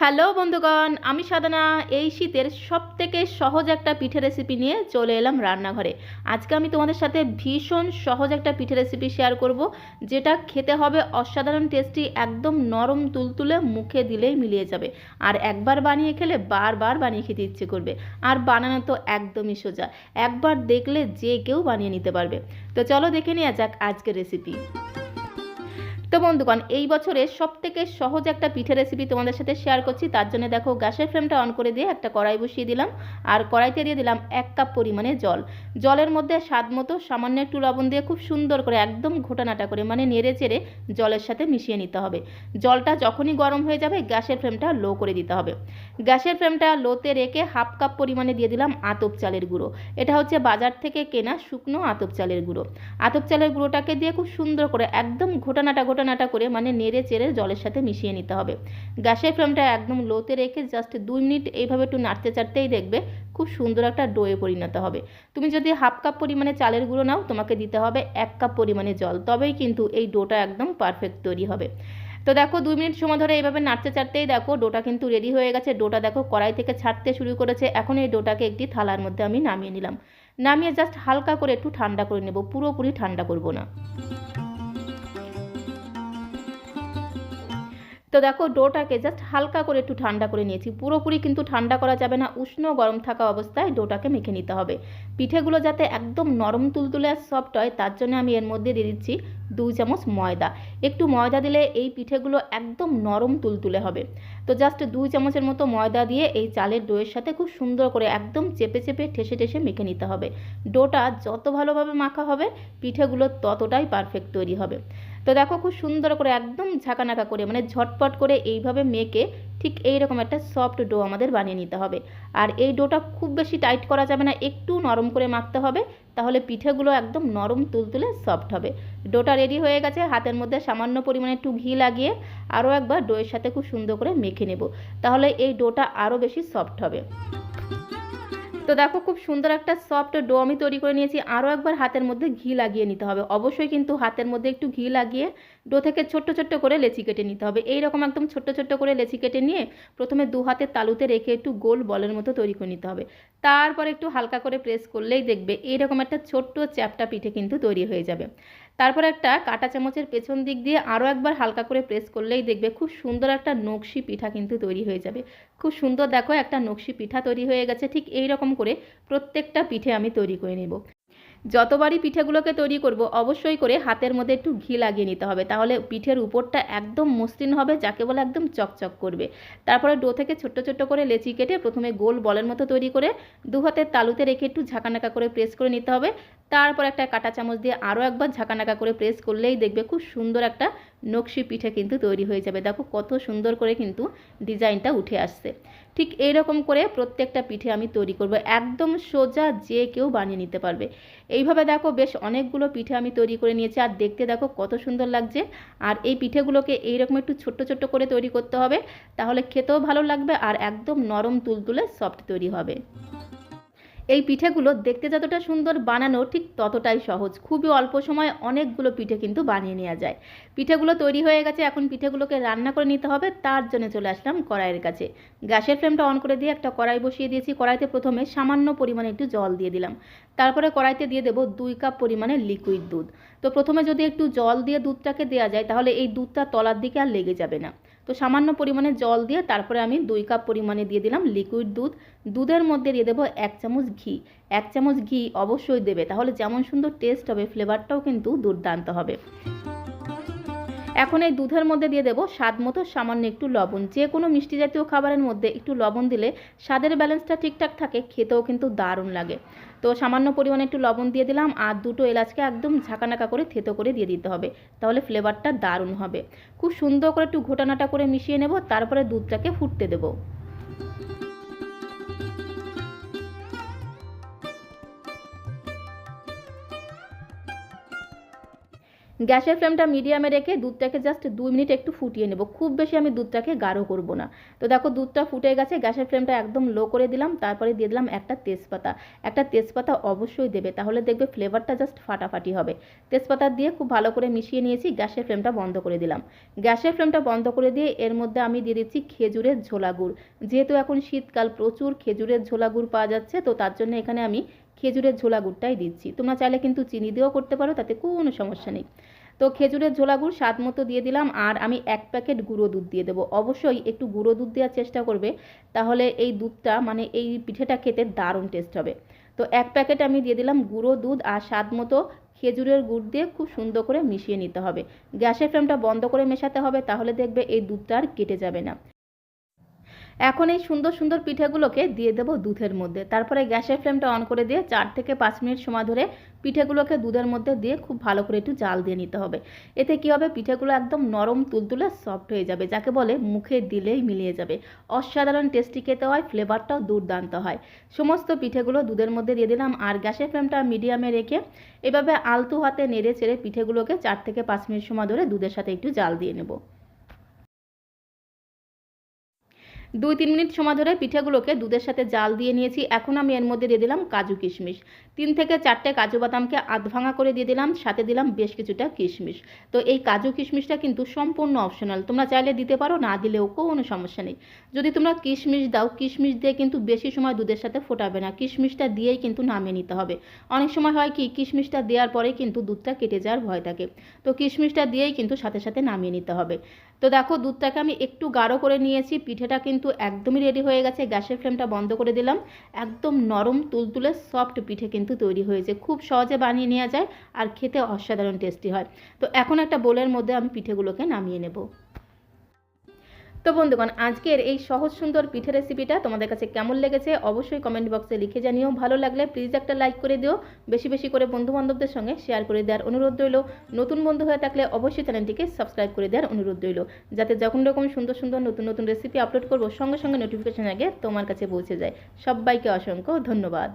Hello বন্ধুগণ, আমি সাধনা। এই শীতের সব থেকে সহজ একটা পিঠে রেসিপি নিয়ে চলে এলাম রান্নাঘরে। আজকে আমি তোমাদের সাথে ভীষণ সহজ একটা পিঠে রেসিপি শেয়ার করব, যেটা খেতে হবে অসাধারণ টেস্টি একদম নরম তুলতুলে মুখে দিলেই মিলিয়ে যাবে। আর একবার বানিয়ে খেলে বারবার বানিয়ে খেতে ইচ্ছে করবে। আর বানানো তো একদমই সোজা। একবার দেখলে যে কেউ বানিয়ে নিতে পারবে। তো চলো দেখে নেওয়া যাক আজকের রেসিপি তো বন্ধুগণ, এই বছরের সব থেকে সহজ একটা পিঠে রেসিপি তোমাদের সাথে শেয়ার করছি। তার জন্য দেখো, গ্যাসের ফ্লেমটা অন করে দিয়ে একটা কড়াই বসিয়ে দিলাম আর কড়াইতে দিয়ে দিলাম এক কাপ পরিমাণে জল। জলের মধ্যে স্বাদ মতো সামান্য একটু লবণ দিয়ে খুব সুন্দর করে একদম ঘোটানাটা করে মানে নেড়ে চেড়ে জলের সাথে মিশিয়ে নিতে হবে। জলটা যখনই গরম হয়ে যাবে, গ্যাসের ফ্লেমটা লো করে দিতে হবে। গ্যাসের ফ্লেমটা লোতে রেখে হাফ কাপ পরিমাণে দিয়ে দিলাম আতপ চালের গুঁড়ো। এটা হচ্ছে বাজার থেকে কেনা শুকনো আতপ চালের গুঁড়ো। আতপ চালের গুঁড়োটাকে দিয়ে খুব সুন্দর করে একদম ঘোটানাটা ঘোটানাটা করে মানে নেড়ে চেড়ে জলের সাথে মিশিয়ে নিতে হবে। গ্যাসের ফ্লেমটা একদম লোতে রেখে জাস্ট দুই মিনিট এইভাবে একটু নাড়তে চাড়তেই দেখবে খুব সুন্দর একটা ডোয়ে পরিণত হবে। তুমি যদি হাফ কাপ পরিমাণে চালের গুঁড়ো নাও, তোমাকে দিতে হবে এক কাপ পরিমাণে জল। তবেই কিন্তু এই ডোটা একদম পারফেক্ট তৈরি হবে। তো দেখো দুই মিনিট সময় ধরে এইভাবে নাড়তে চাড়তেই দেখো ডোটা কিন্তু রেডি হয়ে গেছে। ডোটা দেখো কড়াই থেকে ছাড়তে শুরু করেছে। এখন এই ডোটাকে একটি থালার মধ্যে আমি নামিয়ে নিলাম। নামিয়ে জাস্ট হালকা করে একটু ঠান্ডা করে নেব। পুরোপুরি ঠান্ডা করব না। তো দেখো ডোটাকে জাস্ট হালকা করে একটু ঠান্ডা করে নিয়েছি। পুরোপুরি কিন্তু ঠান্ডা করা যাবে না, উষ্ণ গরম থাকা অবস্থায় ডোটাকে মেখে নিতে হবে। পিঠেগুলো যাতে একদম নরম তুলতুলে আর সফট হয়, তার জন্য আমি এর মধ্যে দিয়ে দিচ্ছি দুই চামচ ময়দা। একটু ময়দা দিলে এই পিঠেগুলো একদম নরম তুলতুলে হবে। তো জাস্ট দুই চামচের মতো ময়দা দিয়ে এই চালের ডোয়ের সাথে খুব সুন্দর করে একদম চেপে চেপে ঠেসে ঠেসে মেখে নিতে হবে। ডোটা যত ভালোভাবে মাখা হবে, পিঠেগুলো ততটাই পারফেক্ট তৈরি হবে। তো দেখো খুব সুন্দর করে একদম ঝাঁকানাকা করে মানে ঝটপট করে এইভাবে মেখে ঠিক এই রকম একটা সফট ডো আমাদের বানিয়ে নিতে হবে। আর এই ডোটা খুব বেশি টাইট করা যাবে না, একটু নরম করে মাখতে হবে, তাহলে পিঠেগুলো একদম নরম তুলতুলে সফট হবে। ডোটা রেডি হয়ে গেছে, হাতের মধ্যে সামান্য পরিমাণে একটু ঘি লাগিয়ে আরও একবার ডোয়ের সাথে খুব সুন্দর করে মেখে নেব। তাহলে এই ডোটা আরও বেশি সফট হবে। তো দেখো খুব সুন্দর একটা সফট ডো আমি তৈরি করে নিয়েছি। আরও একবার হাতের মধ্যে ঘি লাগিয়ে নিতে হবে। অবশ্যই কিন্তু হাতের মধ্যে একটু ঘি লাগিয়ে ডো থেকে ছোট্ট ছোট্ট করে লেচি কেটে নিতে হবে। এইরকম একদম ছোট্ট ছোট্ট করে লেচি কেটে নিয়ে প্রথমে দু হাতের তালুতে রেখে একটু গোল বলের মতো তৈরি করে নিতে হবে। তারপর একটু হালকা করে প্রেস করলেই দেখবে এইরকম একটা ছোট্ট চ্যাপটা পিঠে কিন্তু তৈরি হয়ে যাবে। তারপর একটা কাটা চামচের পেছন দিক দিয়ে আরও একবার হালকা করে প্রেস করলেই দেখবে খুব সুন্দর একটা নকশি পিঠা কিন্তু তৈরি হয়ে যাবে। খুব সুন্দর দেখো একটা নকশি পিঠা তৈরি হয়ে গেছে, ঠিক এই রকম করে প্রত্যেকটা পিঠে আমি তৈরি করে নেব। যতবারই পিঠেগুলোকে তৈরি করব, অবশ্যই করে হাতের মধ্যে একটু ঘি লাগিয়ে নিতে হবে। তাহলে পিঠের উপরটা একদম মসৃণ হবে, যাকে বলে একদম চকচক করবে। তারপরে ডো থেকে ছোট্ট ছোট্ট করে লেচি কেটে প্রথমে গোল বলের মতো তৈরি করে দু হাতের তালুতে রেখে একটু ঝাঁকানাকা করে প্রেস করে নিতে হবে। তারপর একটা কাটা চামচ দিয়ে আরও একবার ঝাঁকানাকা করে প্রেস করলেই দেখবে খুব সুন্দর একটা নকশি পিঠে কিন্তু তৈরি হয়ে যাবে। দেখো কত সুন্দর করে কিন্তু ডিজাইনটা উঠে আসছে। ঠিক এইরকম করে প্রত্যেকটা পিঠে আমি তৈরি করব। একদম সোজা যে কেউ বানিয়ে নিতে পারবে। এইভাবে দেখো বেশ অনেকগুলো পিঠে আমি তৈরি করে নিয়েছি। আর দেখতে দেখো কত সুন্দর লাগছে। আর এই পিঠেগুলোকে এইরকম একটু ছোট্ট ছোট্ট করে তৈরি করতে হবে। তাহলে খেতেও ভালো লাগবে আর একদম নরম তুলতুলে সফট তৈরি হবে। এই পিঠেগুলো দেখতে যতটা সুন্দর বানানো ঠিক ততটাই সহজ। খুবই অল্প সময়ে অনেকগুলো পিঠে কিন্তু বানিয়ে নেওয়া যায়। পিঠেগুলো তৈরি হয়ে গেছে, এখন পিঠেগুলোকে রান্না করে নিতে হবে, তার জন্য চলে আসলাম কড়াইয়ের কাছে। গ্যাসের ফ্লেমটা অন করে দিয়ে একটা কড়াই বসিয়ে দিয়েছি। কড়াইতে প্রথমে সামান্য পরিমাণে একটু জল দিয়ে দিলাম। তারপরে কড়াইতে দিয়ে দেবো দুই কাপ পরিমাণে লিকুইড দুধ। তো প্রথমে যদি একটু জল দিয়ে দুধটাকে দেওয়া যায়, তাহলে এই দুধটা তলার দিকে আর লেগে যাবে না। তো সামান্য পরিমাণে জল দিয়ে তারপরে আমি দুই কাপ পরিমাণে দিয়ে দিলাম লিকুইড দুধ। দুধের মধ্যে দিয়ে দেবো এক চামচ ঘি। এক চামচ ঘি অবশ্যই দেবে, তাহলে যেমন সুন্দর টেস্ট হবে ফ্লেভারটাও কিন্তু দুর্দান্ত হবে। এখন এই দুধের মধ্যে দিয়ে দেবো স্বাদ মতো সামান্য একটু লবণ। যে কোনো মিষ্টি জাতীয় খাবারের মধ্যে একটু লবণ দিলে স্বাদের ব্যালেন্সটা ঠিকঠাক থাকে, খেতেও কিন্তু দারুণ লাগে। তো সামান্য পরিমাণে একটু লবণ দিয়ে দিলাম, আর দুটো এলাচকে একদম ঝাঁকানাকা করে থেতো করে দিয়ে দিতে হবে, তাহলে ফ্লেভারটা দারুণ হবে। খুব সুন্দর করে একটু ঘোটানাটা করে মিশিয়ে নেব, তারপরে দুধটাকে ফুটতে দেবো। গ্যাসের ফ্লেমটা মিডিয়ামে রেখে দুধটাকে জাস্ট দুই মিনিট একটু ফুটিয়ে নেব। খুব বেশি আমি দুধটাকে গাঢ় করব না। তো দেখো দুধটা ফুটে গেছে, গ্যাসের ফ্লেমটা একদম লো করে দিলাম, তারপরে দিয়ে দিলাম একটা তেজপাতা। একটা তেজপাতা অবশ্যই দেবে, তাহলে দেখবে ফ্লেভারটা জাস্ট ফাটাফাটি হবে। তেজপাতা দিয়ে খুব ভালো করে মিশিয়ে নিয়েছি, গ্যাসের ফ্লেমটা বন্ধ করে দিলাম। গ্যাসের ফ্লেমটা বন্ধ করে দিয়ে এর মধ্যে আমি দিয়ে দিচ্ছি খেজুরের ঝোলা গুড়। যেহেতু এখন শীতকাল, প্রচুর খেজুরের ঝোলা গুড় পাওয়া যাচ্ছে, তো তার জন্য এখানে আমি খেজুরের ঝোলা গুড়টাই দিচ্ছি। তোমরা চাইলে কিন্তু চিনি দিয়েও করতে পারো, তাতে কোনো সমস্যা নেই। তো খেজুরের ঝোলা গুড় স্বাদ মতো দিয়ে দিলাম, আর আমি এক প্যাকেট গুঁড়ো দুধ দিয়ে দেবো। অবশ্যই একটু গুঁড়ো দুধ দেওয়ার চেষ্টা করবে, তাহলে এই দুধটা মানে এই পিঠেটা খেতে দারুণ টেস্ট হবে। তো এক প্যাকেট আমি দিয়ে দিলাম গুঁড়ো দুধ, আর স্বাদ মতো খেজুরের গুড় দিয়ে খুব সুন্দর করে মিশিয়ে নিতে হবে। গ্যাসের ফ্লেমটা বন্ধ করে মেশাতে হবে, তাহলে দেখবে এই দুধটা আর কেটে যাবে না। এখন এই সুন্দর সুন্দর পিঠেগুলোকে দিয়ে দেবো দুধের মধ্যে। তারপরে গ্যাসের ফ্লেমটা অন করে দিয়ে চার থেকে পাঁচ মিনিট সময় ধরে পিঠেগুলোকে দুধের মধ্যে দিয়ে খুব ভালো করে একটু জাল দিয়ে নিতে হবে। এতে কী হবে? পিঠেগুলো একদম নরম তুলতুলে সফট হয়ে যাবে, যাকে বলে মুখে দিলেই মিলিয়ে যাবে। অসাধারণ টেস্টি খেতে হয় ফ্লেভারটাও দুর্দান্ত হয়। সমস্ত পিঠেগুলো দুধের মধ্যে দিয়ে দিলাম আর গ্যাসের ফ্লেমটা মিডিয়ামে রেখে এভাবে আলতু হাতে নেড়ে চেড়ে পিঠেগুলোকে চার থেকে পাঁচ মিনিট সময় ধরে দুধের সাথে একটু জাল দিয়ে নেব। দুই তিন মিনিট সময় ধরে পিঠেগুলোকে দুধের সাথে জাল দিয়ে নিয়েছি। এখন আমি এর মধ্যে দিয়ে দিলাম কাজু কিশমিশ। তিন থেকে চারটে কাজু বাদামকে আধ ভাঙা করে দিয়ে দিলাম, সাথে দিলাম বেশ কিছুটা কিশমিশ। তো এই কাজু কিশমিশটা কিন্তু সম্পূর্ণ অপশনাল তোমরা চাইলে দিতে পারো, না দিলেও কোনো সমস্যা নেই। যদি তোমরা কিশমিশ দাও, কিশমিশ দিয়ে কিন্তু বেশি সময় দুধের সাথে ফোটাবে না। কিশমিশটা দিয়েই কিন্তু নামিয়ে নিতে হবে। অনেক সময় হয় কি, কিশমিশটা দেওয়ার পরে কিন্তু দুধটা কেটে যাওয়ার ভয় থাকে। তো কিশমিশটা দিয়েই কিন্তু সাথে সাথে নামিয়ে নিতে হবে। তো দেখো, দুধটাকে আমি একটু গাঢ় করে নিয়েছি। পিঠেটা কিন্তু একদমই রেডি হয়ে গেছে। গ্যাসের ফ্লেমটা বন্ধ করে দিলাম। একদম নরম তুলতুলে সফট পিঠে কিন্তু তৈরি হয়েছে। খুব সহজে বানিয়ে নেওয়া যায় আর খেতে অসাধারণ টেস্টি হয়। তো এখন একটা বোলের মধ্যে আমি পিঠেগুলোকে নামিয়ে নেব। তো বন্ধুগণ, আজকের এই সহজ সুন্দর পিঠে রেসিপিটা তোমাদের কাছে কেমন লেগেছে অবশ্যই কমেন্ট বক্সে লিখে জানিও। ভালো লাগলে প্লিজ একটা লাইক করে দিও। বেশি বেশি করে বন্ধু বান্ধবদের সঙ্গে শেয়ার করে দেওয়ার অনুরোধ রইল। নতুন বন্ধু হয়ে থাকলে অবশ্যই চ্যানেলটিকে সাবস্ক্রাইব করে দেওয়ার অনুরোধ রইল। যাতে যখন রকম সুন্দর সুন্দর নতুন নতুন রেসিপি আপলোড করব, সঙ্গে সঙ্গে নোটিফিকেশন আগে তোমার কাছে পৌঁছে যায়। সবাইকে অসংখ্য ধন্যবাদ।